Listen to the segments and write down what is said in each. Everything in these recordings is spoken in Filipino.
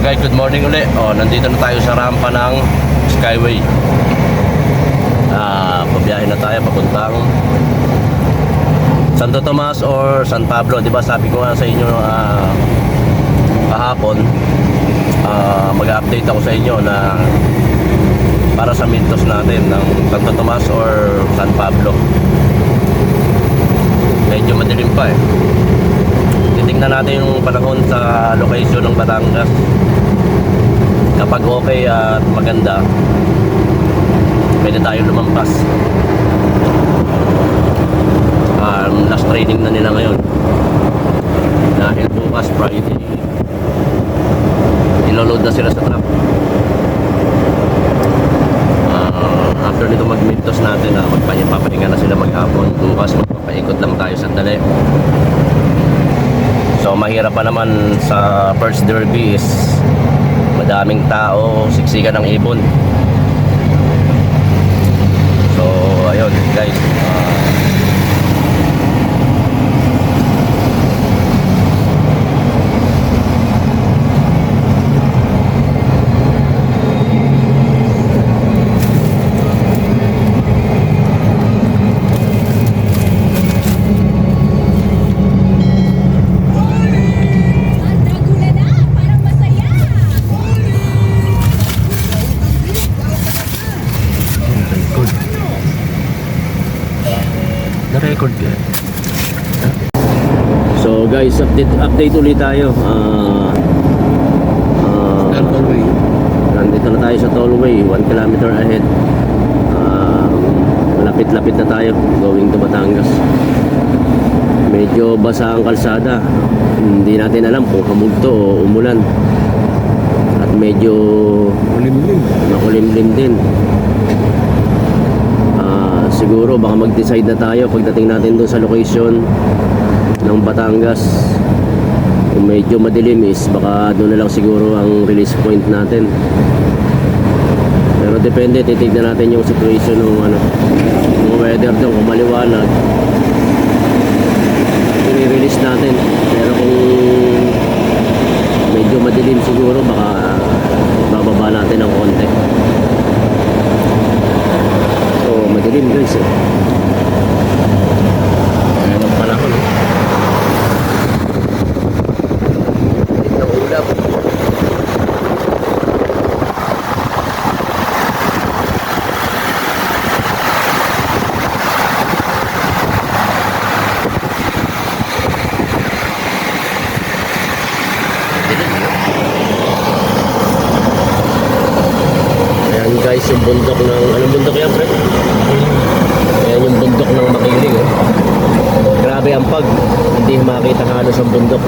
guys, good morning uli. Oh, nandito na tayo sa rampa ng Skyway. Ah, pabiyahe na tayo papuntang Santo Tomas or San Pablo. 'Di ba sabi ko nga sa inyo ah, kahapon ah, mag-update ako sa inyo na para sa mintos natin ng Santo Tomas or San Pablo. Medyo madilim pa eh. Titingnan natin yung panahon sa location ng Batangas. Kapag okay at maganda, pwede tayo lumampas. Um, last training na nila ngayon. Dahil bukas Friday, iloload na sila sa truck. Ah, after nito mag-mintos natin, uh, magpapahinga na sila maghapon. Bukas magpapaikot lang tayo sandali. So mahirap pa naman sa first derby is madaming tao, siksikan ng ibon. So ayun guys. Na-record ka. So guys, update update ulit tayo. Ah ah, Tollway. nandito na tayo sa tollway, 1 kilometer ahead. Ah, Malapit-lapit na tayo going to Batangas. Medyo basa ang kalsada. Hindi natin alam kung hamugto o umulan. At medyo makulimlim din. Siguro baka mag-decide na tayo pagdating natin doon sa location ng Batangas. Kung medyo madilim is baka doon na lang siguro ang release point natin. Pero depende, titignan natin yung situation ng ano, yung weather doon, kung maliwanag. I-release natin. Pero kung medyo madilim siguro, baka bababa natin ng konti. So, madilim guys eh. Ayan ang panahon. eh. Tignan ang ulap. Guys, yung bundok ng... Anong bundok yan, pre? Ayan bundok ng makiling. Oh. Grabe ang pag. Hindi makita halos ang bundok.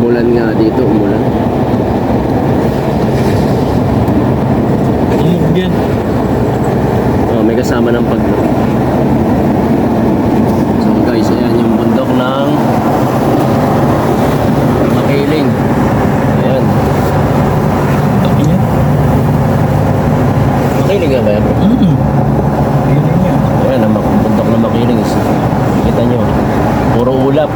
Umulan nga dito, umulan. Umog yan. Oh, may kasama ng pag So guys, ayan yung bundok ng Makiling. Ayan. Taki yan. Makiling nga ba yan? Mm-mm. Ayun yan. Ayan, ang mak- bundok ng Makiling. is- Kita nyo. Puro ulap.